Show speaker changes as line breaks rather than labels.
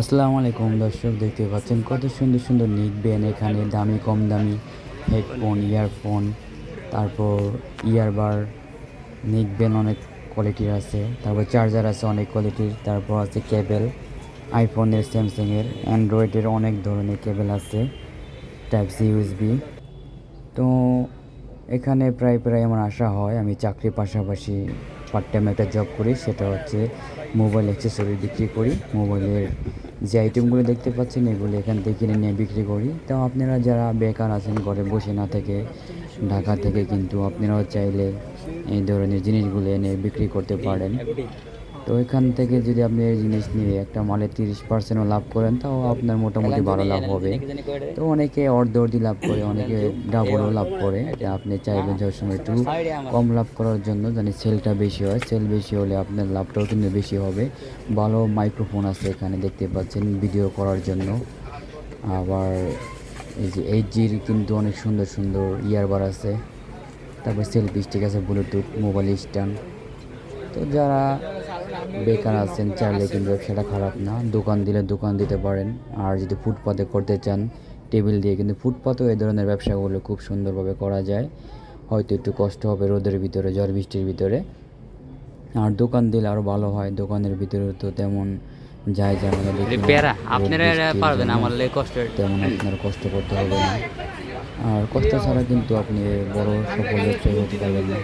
আসসালামু আলাইকুম দর্শক, দেখতে পাচ্ছেন কত সুন্দর সুন্দর নিক ব্যান এখানে, দামি কম দামি হেডফোন ইয়ারফোন তারপর ইয়ারবার নিক ব্যান অনেক কোয়ালিটির আছে, তারপর চার্জার আছে অনেক কোয়ালিটির তারপর আছে কেবেল আইফোনের স্যামসাংয়ের অ্যান্ড্রয়েডের অনেক ধরনের কেবেল আছে টাইপ সি ইউএসবি তো এখানে প্রায় প্রায় আমার আশা হয় আমি চাকরির পাশাপাশি পার্ট টাইম একটা জব করি, সেটা হচ্ছে মোবাইল অ্যাক্সেসরি বিক্রি করি মোবাইলের যে আইটেমগুলো দেখতে পাচ্ছেন, এগুলো এখান থেকে কিনে নিয়ে বিক্রি করি। তাও আপনারা যারা বেকার আছেন, ঘরে বসে না থেকে, ঢাকা থেকে কিন্তু আপনারাও চাইলে এই ধরনের জিনিসগুলো এনে বিক্রি করতে পারেন। তো এখান থেকে যদি আপনি এই জিনিস নিয়ে একটা মালে তিরিশ পার্সেন্টও লাভ করেন তাও আপনার মোটামুটি ভালো লাভ হবে। তো অনেকে অর্ধ অর্ধি লাভ করে অনেকে ডাবলও লাভ করে। এটা আপনি চাইবেন সময় একটু কম লাভ করার জন্য জানি সেলটা বেশি হয়। সেল বেশি হলে আপনার লাভটাও কিন্তু বেশি হবে। ভালো মাইক্রোফোন আছে এখানে দেখতে পাচ্ছেন ভিডিও করার জন্য। আবার এই যে এইট জির কিন্তু অনেক সুন্দর সুন্দর ইয়ারবার আছে। তারপর সেলফি স্টিক আছে ব্লুটুথ মোবাইল স্ট্যান্ড তো যারা বেকার আছেন চাইলে কিন্তু ব্যবসাটা খারাপ না। দোকান দিলে দোকান দিতে পারেন। আর যদি ফুটপাতে করতে চান টেবিল দিয়ে কিন্তু ফুটপাতেও এই ধরনের ব্যবসাগুলো খুব সুন্দরভাবে করা যায়। হয়তো একটু কষ্ট হবে রোদের ভিতরে ঝড় বৃষ্টির ভিতরে। আর দোকান দিলে আরও ভালো হয়। দোকানের ভিতরে তো তেমন যায় ঝামেলা দেখি না।
আপনারা পারবেন আমার কষ্ট
তেমন আপনার কষ্ট করতে হবে না। আর কষ্ট ছাড়া কিন্তু আপনি বড় সফল ব্যবসায়ী হতে পারবেন না।